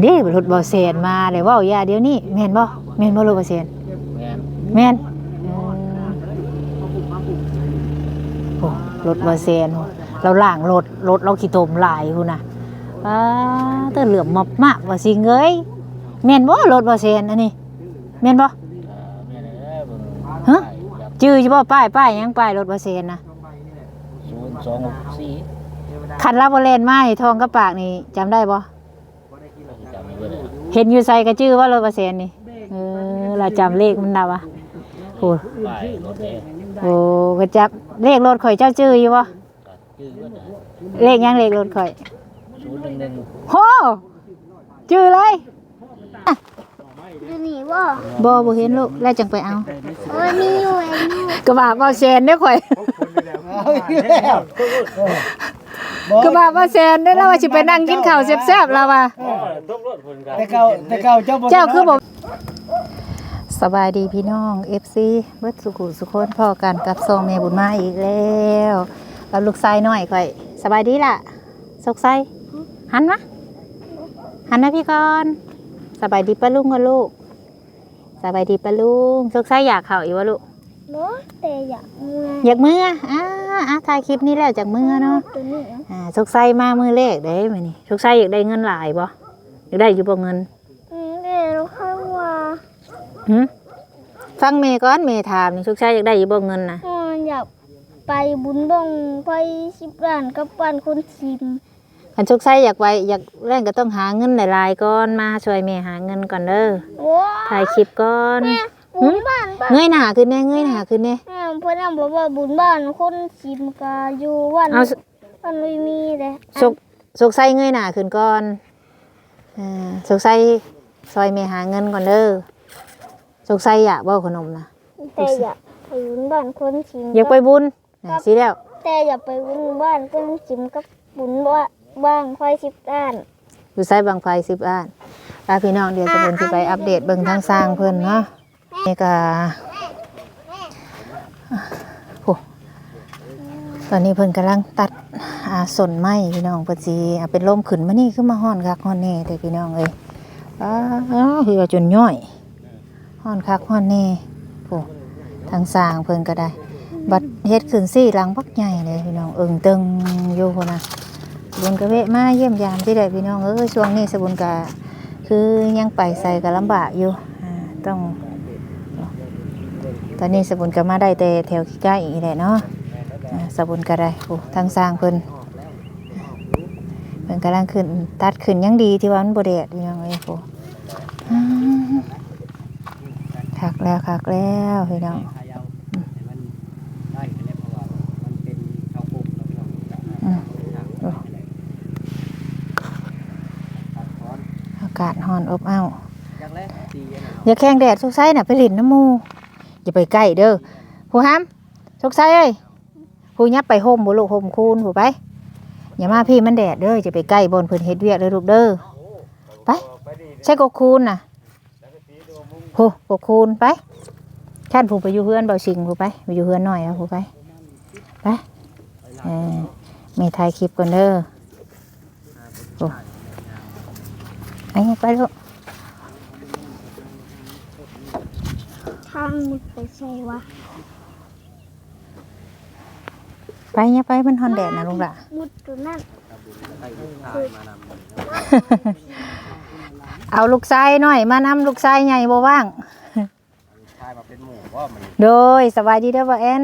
นนี้รถบ่แซนมาเลยเว้าอย่าเดี๋ยวนี้แม่นบ่แม่นบ่รถบ่แซนแม่นแม่นโอ้รถบ่แซนโอ้เราล่างรถรถเราขี้ตมหลายพุ่นน่ะอ้าแตเหลือมมับมากว่าสิเงยแม่นบ่รถบ่แซนอันนี้แม่นบ่อ่าแม่นเด้อเบิ่งฮะจับจื้ออยู่บ่ป้ายป้ายหยังป้ายรถบ่แซนน่ะศูนย์สองหกสี่คันลาบ่แลนมานี่ทองกับปากนี่จำได้บ่ จำไม่ได้เลยเห็นอยู่ใส่กระจื้อว่ารถบ่แซนนี่ เออ เราจำเลขมันได้วะโอ้ป้ายรถเด้โอ้ก็จับเลขรถข่อยเจ้าจื้ออยู่บ่ก็ชื่อว่าเลขหยังเลขรถข่อย ศูนย์หนึ่งหนึ่งโหจื้อเลยอยู่นี่บ่บ่บ่เห็นลูกแล้วจังไปเอาโอ้ยมีอยู่ไอ้นี่กระบะบ่แซนเด้อข่อยกระบะบ่แซนเด้อแล้วว่าสิไปนั่งกินข้าวแซ่บๆแล้วว่าต้องรถคนกันแต่เก่าแต่เก่าเจ้าบ่เจ้าคือบ่สบายดีพี่น้อง FC เบิดสุขุสุคนพ่อกันกับซองแม่บุญมาอีกแล้วกับลูกชายน้อยข่อยสบายดีล่ะสกไสหันมาหันมาพี่ก่อนสบายดีป้าลุงกับลูกสบายดีป้าลุงสกไสอยากเข้าอีกวะลูก บ่แต่อยากเมื่ออยากมืออ่าอะถ่ายคลิปนี้แล้วจากมือเนาะตัวนี้อะอ่าสกไสมามือเลขได้ไหมนี่สกไสอยากได้เงินหลายบ่อยากได้อยู่บ่เงินอืมเดี๋ยวเราค่อยว่าหึฟังเมย์ก่อนเมย์ถามนี่สกไสอยากได้อยู่บ่เงินนะอ๋ออยากไปบุญบ้องไปสิบล้านกับปันคนชิมคันสกไสอยากไปอยากแรงก็ต้องหาเงินหลายๆก่อนมาช่วยเมย์หาเงินก่อนเด้อโอ้ถ่ายคลิปก่อน แม่ บุญบ้านบ้านเงยหน้าขึ้นแน่เงยหน้าขึ้นแน่แม่เพิ่นน่ะบอกว่าบุญบ้านคนชิมก็อยู่วันเอาสวันไม่มีเลยสกสกไสเงยหน้าขึ้นก่อนอ่าสกไสซอยเมย์หาเงินก่อนเด้อสกไสอยากบ่ขนมนะแต่อยากไปบุญบ้านคนชิมอยากไปบุญนะสิแล้วแต่อยากไปบุญบ้านคนชิมกับบุญบ้านบ้านค่อยสิบล้านอยู่ไซบางไฟสิบอ่านลาพี่น้องเดี๋ยวจะเป็นที่ไปอัปเดตเบิ่งทางสร้างเพิ่นเนาะ นี่ก็โอ้ตอนนี้เพิ่นกำลังตัดอาสนไม้พี่น้องพิ่นสิเอาเป็นลมขึ้นมานี่ขึ้นมาฮ้อนคักฮ้อนแน่แต่พี่น้องเอ้ยอ้าวคือว่าจนย่อยฮ้อนคักฮ้อนแน่โอ้ทางสร้างเพิ่นก็ได้ บัดเฮ็ดขึ้นซี่หลังบักใหญ่เลยพี่น้องเอิงตึงอยู่พุ่นนะสบุญกะเวะมาเยี่ยมยามที่ใดพี่น้องเอ้ยช่วงนี้สบุญกะคือยังไปใส่กะลำบากอยู่ต้อง ตอนนี้สบุญกะมาได้แต่แถวใกล้อีแหละเนาะอ่าสบุญกะได้โอ้ทางสร้างเพิ่นเพิ่นกำลังขึ้นตัดขึ้นยังดีที่ว่ามันบ่แดดพี่น้องเอ้ยโอ้อ่าคักแล้วคักแล้วพี่น้องอืมโอ้อากาศร้อนอบอ้าวอย่าแข่งแดดสุกไซน่ะไปหลินน้ำหมู อย่าไปใกล้เด้อผู้ห้ามสกไซเอ้ยผู้ยับไปห่มบุลูกห่มคูนผู้ไปอย่ามาพี่มันแดดเด้อจะไปใกล้บนพิ่นเฮ็ดเวียกเลยลูกเด้อไปใช่กกคูนน่ะผู้กกคูนไปท่านผู้ไปอยู่เฮือนเบาชิงผู้ไปไปอยู่เฮือนหน่อยเอาผู้ไปไปเออมีถ่ายคลิปก่อนเด้อโอ้ไปไปลูก ทางมึกไปใส่วะไปเนี่ยไปมันฮอนแดดนะลุงละมุดตัวนั้นเอาลูกชายหน่อย มานำลูกชายใหญ่บ่ว่าง ชายมาเป็นหมู่ว่ามันโดยสบายดีเด้อบ่แอน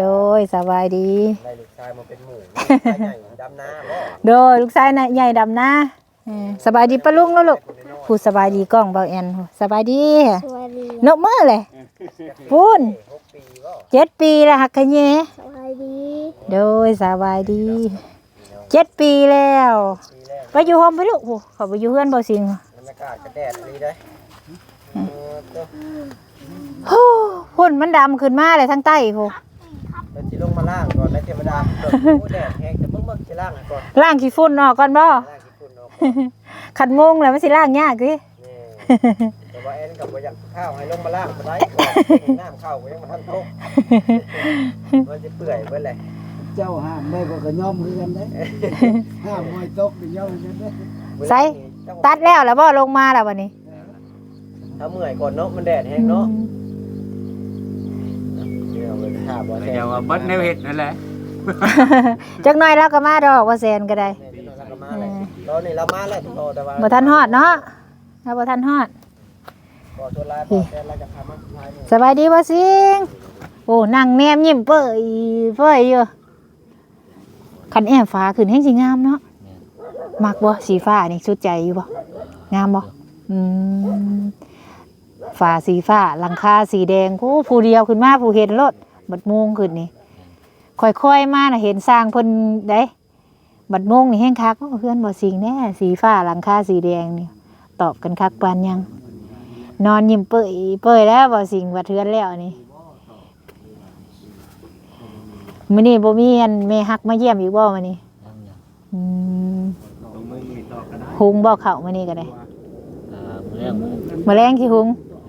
โดยสบายดี ได้ลูกชายมาเป็นหมู่ชายใหญ่ดำน้าบ่โดยลูกชายน่ะใหญ่ดำนะเออสบายดีปะลุงแล้วลูกพู ดสบายดีกล้องเบาแอนสบายดีสวัสดีนกมือเลยพูนเจ็ดปีแล้วหักขะเยสวัสดีโดยสบายดีเจ็ดปีแล้วไปอยู่โฮมไปลูกโอ้เขาไปอยู่เพื่อนบ่สิงบรรยากาศก็แดดดีได้เออเด้อโอ้หุ่นมันดำขึ้นมาเลยทั้งใต้โหเราสิลงมาล่างก่อนนะเทวดาโอ้แดดแห้งแต่เบิ่งเบิ่งสิล่างก่อนล่างขี้ฝุ่นออกก่อนบ่ล่างกี่ฝุ่นออก ก่อนขัดโมงแล้วมันสิล่างยากกินี่แต่ว่าแอนกับบ่อยากข้าวให้ลงมาล่างบ่ได้ก่อนน้ำเข้าก็ยังบ่ทันตกมันจะเปื่อยเบิดเลยเจ้าห้ามได้ก็ก็ยอมคือกันได้ห้ามมวยตกก็ยอมคือกันได้ใส่ตัดแล้วแล้วบ่ลงมาแล้ววันนี้ถ้าเมื่อยก่อนเนาะมันแดดแห้งเนาะเดี๋ยวเอาไปถามว่าเดี๋ยวว่าเบิดแนวเฮ็ดนั่นแหละจักหน่อยแล้วก็มาดอกว่าแซนก็ได้ รานี่เรามาแล้วรอแต่ว่าบ่ทันฮอดเนาะถ้าบ่ทันฮอดบ่ชวนลายบ่แทนเราจะพามาสุดท้ายนี่สบายดีบ่สิงโอ้นั่งแนมยิ้มเปื่อยเปื่อยอยู่คันแอมฟ้าขึ้นแฮงสิงามเนาะมักบ่สีฟ้านี่สุดใจอยู่บ่งามบ่อืมฟ้าสีฟ้าหลังคาสีแดงโอ้ผู้เดียวขึ้นมาผู้เห็นรถบัดโมงขึ้นนี่ค่อยๆมาน่ะเห็นสร้างเพิ่นได้ บัดโมงนี่แฮงคักโอ้เพื่อนบ่สิงแน่สีฟ้าหลังคาสีแดงนี่ตอบกันคักปานยัง นอนยิ้มเปื่อยเปื่อยแล้วบ่สิงว่าเทือนแล้วนี่มื้อนี้บ่มีอันแม่ฮักมาเยี่ยมอีกบ่มื้อนี้อืมหุงบ่เข้าวมื้อนี้ก็ได้อ่าเรื่องมื้อแรงสิหุง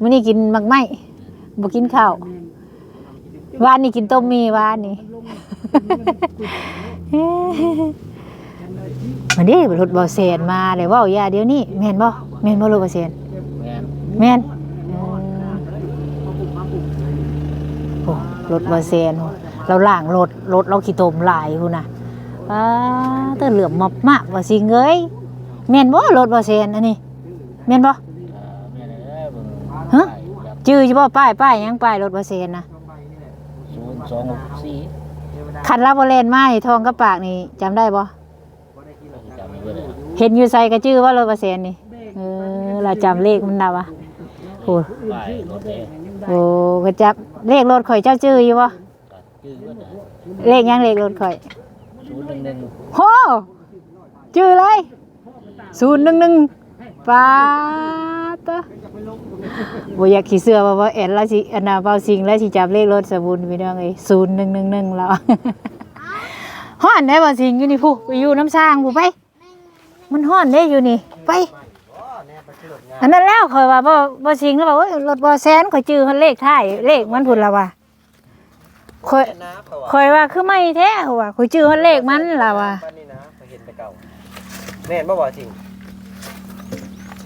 มื้อนี้กินมักไหม้บ่กินข้าววานนี้กินต้มมีวานนี้ มันนี้รถบ่แซนมาเลยเว้าอย่าเดี๋ยวนี้แม่นบ่แม่นบ่รถบ่แซนแม่นแม่นโอ้รถบาเซนโอ้เราล่างรถรถเราขี้ตมหลายคุณน่ะป้าเตอเหลือมมากมากว่าสิเงยแม่นบ่รถบาเซนอันนี้แม่นบ่อ่าแม่นเอ้ยเบิ่งฮะจื้อใช่บ่ป้ายป้ายหยังป้ายรถบาเซนนะศูนย์สองหกสี่คันลาบ่เลนมานี่ทองกับปากนี่จำได้บ่จำไม่ได้ เลยเห็นอยู่ใส่ก็จื้อว่ารถบาเซนนี่เออเราจำเลขมันได้วะโอ้ป้ายรถเด้โอ้ก็จับเลขรถข่อยเจ้าจื้ออยู่บ่ก็ชื่อว่าเลขหยังเลขรถข่อยศูนย์หนึ่งหนึ่งโหชื่ออะไรศูนย์หนึ่งหนึ่งปาตะบ่อยากขี่เสื้อว่าว่าแอนแล้วสิอันน่ะเบาสิงแล้วสิจับเลขรถสบุนพี่น้องเอ้ยศูนย์หนึ่งหนึ่งหนึ่งแล้วฮ้อนได้บ่สิงอยู่นี่ผู้ไปอยู่น้ำสร้างผู้ไป มันฮ้อนได้อยู่นี่ ไป อันนั้นแล้วข่อยว่าบ่บ่สิงแล้วว่าโอ้ยรถบ่แซนข่อยจื้อเพิ่นเลขท้ายเลขมันพุ่นแล้วว่าข่อยนะเขาว่าข่อยว่าคือไม่แท้เขาว่าข่อยจื้อเพิ่นเลขมันล่ะว่าบ้านนี่นะเขาเห็นแต่เก่าแม่นบ่บ่จริง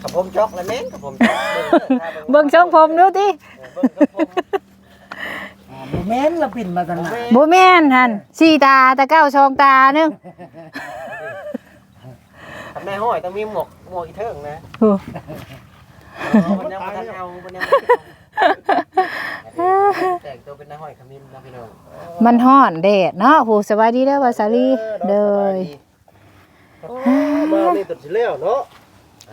กับผมจอกแล้วแม่นกับผมจอกเบิ่งทรงผมดูติเบิ่งกับผมบ่แม่นละปิ่นมาตั้งนานบ่แม่นหั่นสี่ตาตะเก้าชองตาหนึง ทำในห้อยต้องมีหมวกหมวกอีเทิงนะโอ้มันยังบ่ทันเอามันยังบ่ทันเอาแต่งตัวเป็นนายห้อยขมิ้นนะพี่น้องมันฮ้อนแดดเนาะผู้สบายดีเด้อว่าสาลีเด้อมานี่ตัดสิแล้วเนาะ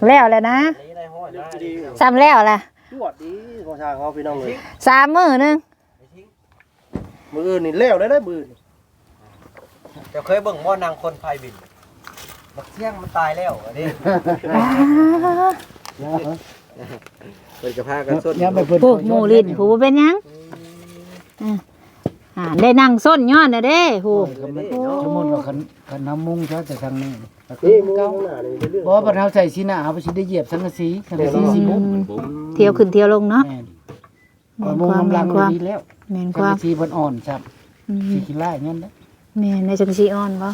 แล้วแหล้วนะนี่นายห้อยนะดีซ้ำแล้วล่ะปวดดีของทางเขาพี่น้องเลยสามมื้อหนึงมืออื่นนี่แล้วได้ได้มือจะเคยเบิ่งว่านางคนพายบิน บักเที่ยงมันตายแล้วอันนี้อ้าเป็นกระพากันสดอย่าไปเพิ่นผู้หมู่ลิ้นผู้บ่เป็นหยังอ่าอ่าได้นั่งส้นย้อนน่ะเด้ผู้สมมุติว่าคันคันน้ำมุงเขาจะทางนี้ก็คือนี่มือเก่าข้างหน้านี่เรื่องบ่ว่าเฮาใส่สีหน้าเอาไปสิได้เหยียบสังกะสีสังกะสีสิบุบเที่ยวขึ้นเที่ยวลงเนาะแม่นแม่ก็นมุงความกำแม่ลังนความดีแล้วแม่นคสังวามกะสีเพิ่นอ่อนครับอืมสิขี้ลายงั้นนะ แม่นในจังสีอ่อนบ่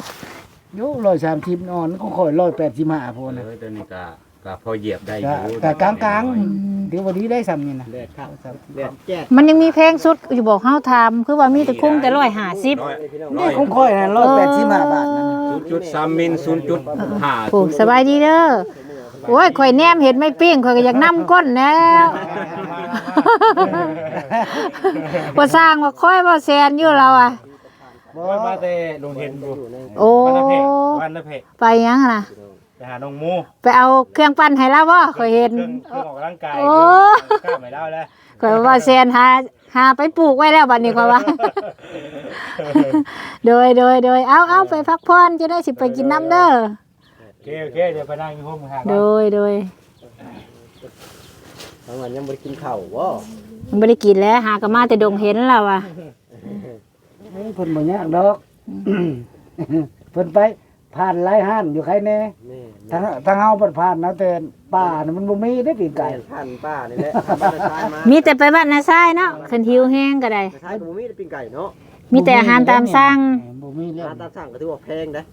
โย130อ่อนก็ค่อย185พุ่นน่ะเฮ้ยตัวนี้ก็ก็พอเหยียบได้อก็ยู่ก็กลางๆเดี๋ยววันนี้ได้ซ้ำนี่นะแดดครับแดดแจ๊ดมันยังมีแพงสุดอยู่บอกเฮาทำคือว่ามีแต่คุ้มแต่150ร้อยนี่คงค่อยนะ185บาทนั่นน่ะศูนย์จุดสามมิลศูนย์จุดห้าโอ้สบายดีเด้อโอ้ยข่อยแนมเห็นไม่ปิ้งข่อยก็อยากนํก้นแล้วบ่สร้างว่าค่อยบ่แซนอยู่เราอะ บ่ มาแต่โรงเรียนอยู่โอ้ วันละเพกวันละเพกไปยังน่ะ ไปหาน้องหมูไปเอาเครื่องปั้นให้เราบ่ข่อยเห็น เครื่องเครื่องออกกำลังกายโอ้ เครื่องกล้าไม่ได้แล้วข่อยว่าแซนหาหาไปปลูกไว้แล้วบัดนี้ข่อยว่า โดยโดยโดยเอาเอาไปพักผ่อนจะได้สิไปกินน้ำเด้อ โอเคโอเคเดี๋ยวไปนั่งอยู่ห้องหาโดยโดยทั้งวันยังบ่ได้กินข้าววะมันบ่ได้กินแล้ว หากะมาแต่ดงเห็นแล้วอะ เพิ่นบ่ยากดอกเพิ่นไปผ่านหลายห้านอยู่ใครแน่นี่ทางทางเฮาบ่ผ่านนะแต่ป่าน่ะมันบ่มีได้ปีนไก่ไก่ท่านป้านี่แหละทำบ้านท้ายมามีแต่ไปบ้านนาซายเนาะคันหิวแห้งก็ได้ ท้ายก็บ่มีแต่ปิ้งไก่เนาะมีแต่อาหารตามสั่งบ่มีแล้ว อาตามสั่งก็ถือว่าแพงนะ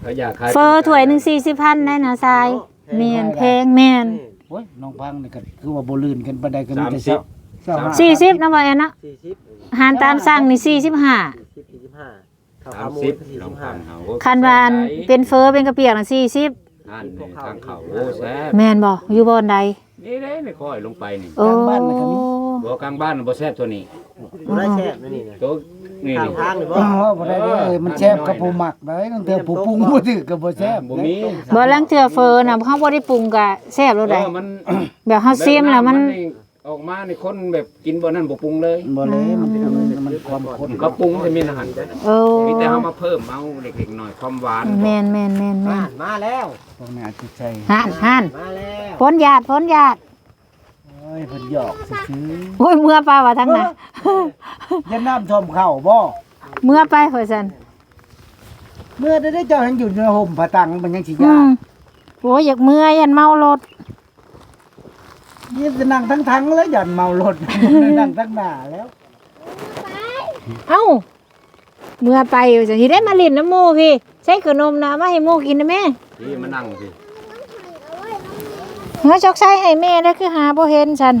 เขาอยากขายเฟอร์ถ้วยหนึ่งสี่สิบพันได้นะทรายแพแม่นแพงแม่นโอ้ยน้องพังนี่ก็คือว่าบ่ลื่นกันปานใดก็มีสามแต่สิเช้าบ เช้าห้าสี่สิบนะบ่แอนนะสี่สิบอาหารตามสั่งนี่สี่สิบห้าสี่สิบสี่สิบห้าข้าวสาขามวหมูสิบสี่ลอสิงบห้าฟังเอาคันวาอันเป็นเฟอเป็นกระเปียกน่ะสี่สิบอ่านในทางเขาโอ้แซ่บแม่นบ่อยู่บ่อนใดนี่เด้ไม่ค่อยลงไปนี่โอ้บ่กลางบ้านบ่แซ่บตัวนี้บ่ได้แซ่บนะนี่นะตัวนี่ทางนี่ทางนี่บ่อ๋อบ่ได้เด้อเอ้ยมันแซ่บกับผู้หมักได้ตั้งแต่ผู้ปรุงบ่ถือก็บ่แซ่บบ่มีบ่ลังเทื่อเฟอน่ะเฮาบ่ได้ปรุงก็แซ่บแล้วเอได้อมันแบบเฮาซิมแล้วมัน ออกมาในคนแบบกินบ่นั่นบ่ปรุงเลยบ่เลยมันมันมันความข้นก็ปรุงให้มีอาหารโอ้มีแต่เฮามาเพิ่มเอาเล็กๆหน่อยความหวานแม่นแม่นแม่นแม่มานมาแล้วพวกนี้อาจจะใส่ห่านห่านมาแล้วพ้นญาติพ้นญาติโอ้ยเพิ่นหยอกซื่อโอ้ยเมื่อไปว่าทั้งน่ะๆยันน้ำท่วมเข้าบ่เมื่อไปเพิ่นซั่นเมื่อได้ได้เจ้าหันอยู่ในห่มผาตังมันยังสิอืยากมโอ้ยอยากเมื่อยันเมารถ ยิบจะนั่งทั้งทั้งแล้วหย่อนเมารถ นั่งทั้งหน้าแล้วเอ้า เมื่อไปว่าซั่นสิได้มาเล่นน้ำหมู่พี่ใช้ขนมนะมาให้หมู่กินนะแม่ที่มานั่งสิเฮ้ยจอกใส่ให้แม่แล้วคือหาบ่เห็นฉัน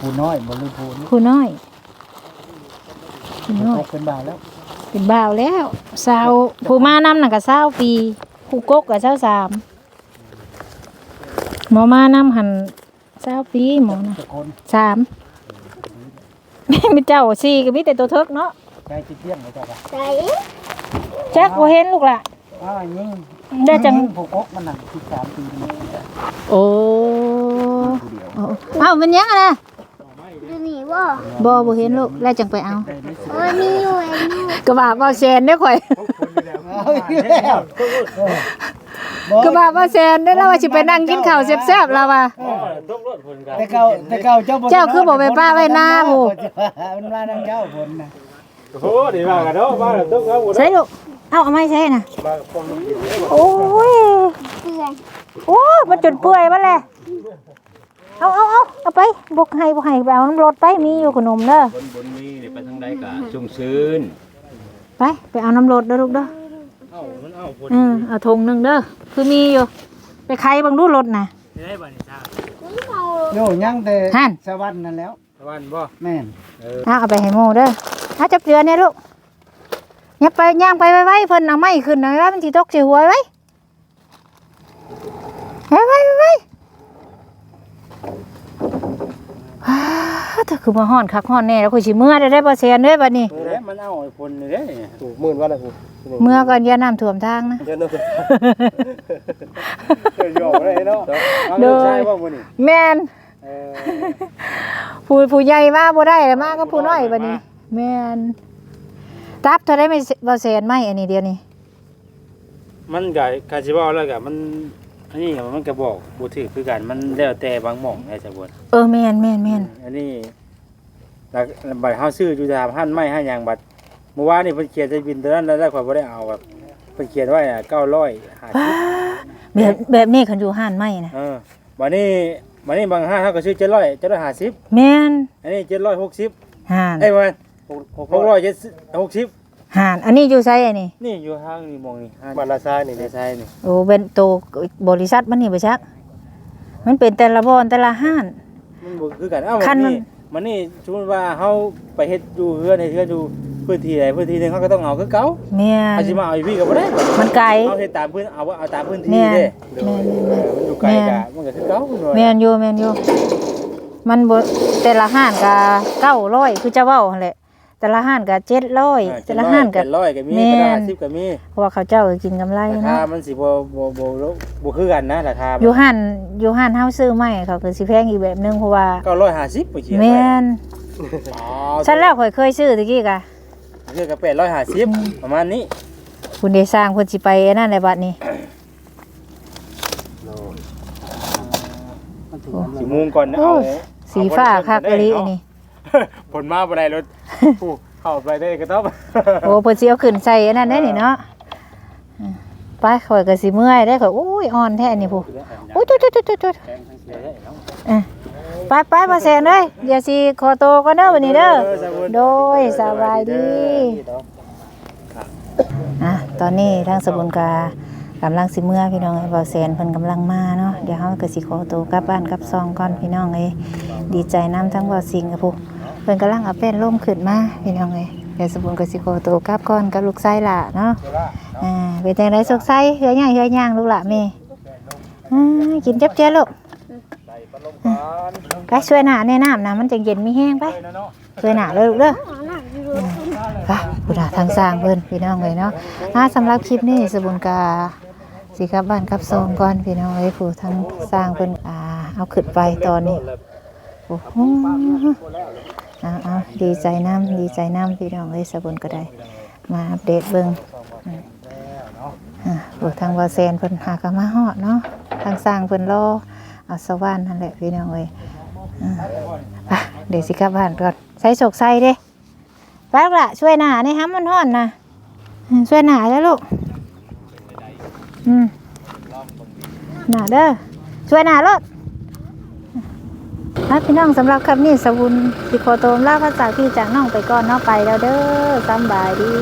ผู้น้อยบ่รู้ผู้นี่ผู้น้อยผู้น้อยตกเป็นบ่าวแล้ว เป็นบ่าวแล้วสาวผู้มานำน่ะก็20ปีผู้กกก็23 หมอมานำหัน20ปีหมอน่ะตะคนสามมีเจ้าสี่ก็มีแต่ตัวเทิกเนาะใจสิเที่ยงเลยจ้ะค่ะใจจักบ่เห็นลูกล่ะอ้าวยิงได้จังยิผู้กกมันนั่ง13ปีมันโอ้ผู้เดียวโอ้เอ้ามันยังอะนะดูนี่บ่บ่บ่เห็นลูกแล้วจังไปเอาโอ้ยมีอยู่เองอยู่กระบะบ่แซนเด้อข่อย เอาอีกแล้วกระบะบ่แซนได้อแล้วว่าสิไปนั่งกินข้าวแซ่บๆแล้วว่าต้องรถผลกันแต่เก่าแต่เก่าเจ้าบ่เจ้าคือบ่ไปป้าไว้หน้าผู้ มันมาทางเจ้าผลนะโอ้โหดีมากกันเนาะมาแล้วต้องเอาหมดใช่ลูกเอาเอาไม่ใช่น่ะมาคนโอ้ยเพื่อนโอ้ยมันจนเปื่อยมาแล้วเอาเอาเอาเอาไปบุกให้บุกให้ไปเอาน้ำรถไปมีอยู่ขนมเด้อคนบนนี้นี่ไปทางใดก็ชุ่มชื้นไปไปเอาน้ำรถเด้อลูกเด้อ เอ้ามันเอาผลเออเอาถุงหนึ่งเด้อคือมีอยู่ไปใครบางดูรถนะ ได้บ่นี่จ้านี่เขาโยยังแต่หั่น สวรรค์นั่นแล้ววันบ่แม่นเอาเอาไปให้โมเด้อเอาจับเจือเนี่ยลูกยับไปย่างไปไว้ไว้เพิ่นเอาไม้ขึ้นหน่อยว่ามันสิตกใส่หัวไว้ไว้ไว้ไว้ไว้อ้าถ้าคือมาฮ้อนคักฮ้อนแน่แล้วคุยสิเมื่อได้ได้บ่แซนเด้อบัดนี้เด้มันเอาไอ้ผลนี่เด้โอ้หมื่นว่าอะไรผม เมื่อก่อนอย่าน้ำท่วมทางนะ เดี๋ยวนึงเดี๋ยวหยอกได้เนาะเอาโดเงินยใช้บ่มื้อนี้แม่นเออผู้ผู้ใหญ่มาบ่ได้แล้วมาก็ผู้น้อยบัดนี้ แม่นตับเท่าได้ไม่บ่แซนไหมอันนี้เดียวนี้มันก็กาสิว่าแล้วก็มันอันนี้ก็มันก็บอกบ่ถือคือกันมันแล้วแต่บางหม่องไอ้สะบนเออแม่นแม่นแม่นอันนี้แล้วบัดเฮาซื้ออยู่ตามหันไม้ให้หยังบัด เมื่อวานนี่เพิ่นเขียนใส่บินตัวนั้นแล้วแล้วข่อยบ่ได้เอาแบบเพิ่นเขียนไว้น่ะ950 แบบแบบนี้คันอยู่ห้านไม่นะเออบัดนี้บัดนี้บางห้างเฮาก็ซื้อ700 750แม่นอันนี้760ห่านเอ้ยมัน660ห่าน อันนี้อยู่ไสอันนี้นี่อยู่ห้างนี่มองนี่ห้างมาลาซายนี่ในเนี่ยไทยนี่โอ้เป็นโตบริษัทมันนี่บ่ชัก มันเป็นแต่ละบอนแต่ละห้าน มันบ่คือกันเอ้าคัมันนมัน นี่มันนี่สมมุติว่าเฮาไปเฮ็ดอยู่เฮือนเฮ็ดเฮือนอยู่ พื้นที่ใดพื้นที่หนึงเฮาก็ต้องเอาคือเก่าแม่นอาสิมาเอาอีพี่ก็บ่ได้บัดมันไกล เอาเฮ็ดตามพื้นเอาเอาตามพื้นที่แม่นเด้แม่นเออมันอยู่ไกลกะมันก็คือเก่าหน่อยแม่นอยู่แม่นอยู่มันบ่แต่ละห้านก็900คือจะเว้าหั่นแหละแต่ละห้านก็700แต่ละห้านก็ร้อยก็มีแม่แต่ละน50ก็มีเพราะว่าเขาเจ้าก็กินกำไรราคาเนาะมันสิบ่บ่บ่บ่บ่คือกันนะราคาอยู่ห้านอยู่ห้านเฮาซื้อไม้เขาก็สิแพงอีกแบบนึงเพราะว่า950บ่เขียนไว้แม่นอ๋อฉันแล้วข่อยเคยซื้อตะกี้กะ คือก็850ประมาณนี้คุณได้สร้างคนสิไปอันนั่นแหละบัดนี้สิโมงก่อนนะโอ้เอายสีฟ้าคักอีหลีอันนี้ผลมาบ่ได้รถผู้เข้าไปได้ก็ต้องโอ้เพิ่นสิเอาขึ้นใส่อันนั้นได้นี่เนาะอืมไปข่อยก็สิเมื่อยได้ข่อยโอ้ยอ่อนแท้นี่ผู้โอ้ยจุดๆๆๆเออ ไปไปมาแซนเอ้ยเดี๋ยวสิขอโตวก่อนเด้อวันนี้เด้อโดยสบายดีอะตอนนี้ทางสบุนกากำลังสิเมื่อพี่น้องเอ้ยเบาแสนเพิ่นกำลังมาเนาะเดี๋ยวเฮาก็สิขอตัวกลับบ้านกลับซองก่อนพี่น้องเอ้ยดีใจนํทั้งเบาสิงกับผู้เพิ่นกำลังเอาแป้นล่มขึ้นมาพี่น้องเอ้ยเดี๋ยวสมบุญก็สิขอตัวกลับก่อนกับลูกชายล่ะเนาะ อ่าเป็นจังได๋สกไสเฮือยย่างเฮือยย่างลูกหละแม่อ่ากินจับเจ้าลูก ไปช่วยหน้าแน่น้ำนะมันจังเย็นมีแห้งไปช่วยหน้าเลยลูกเด้อ ไปพุทธาทางสร้างเพิ่นพี่น้องเลยเนาะถ้าสำหรับคลิปนี้สบุญกาสิกลับบ้านกลับซองก่อนพี่น้องเอ้ยผู้ทางสร้างเพิ่นอ่าเอาขึ้นไปตอนนี้โอ้โหเอาเอาดีใจน้ำดีใจน้ำพี่น้องเอ้ยสบุญก็ได้ มาอัปเดตเบิ่งอืมอ่าผู้ทางวาเซนเพิ่นหากนมาฮอดเนาะทางสร้างเพิ่นรอ เอาสว่านนั่นแหละพี่น้องเอ้ยอ่าไปเดี๋ยวสิกลับบ้านก่อนใส่โศกใส่เด้ไปลูกละช่วยหนาในี่ฮะมันห่อนนะอืมช่วยหนาแล้วลูกอืมหนาเด้อช่วยหนาลูกครับพี่น้องสำหรับคำนี้สวุนสิโคโตมล่าภาษาพี่จากน้องไปก่อนเนาะไปแล้วเด้อสำบายดี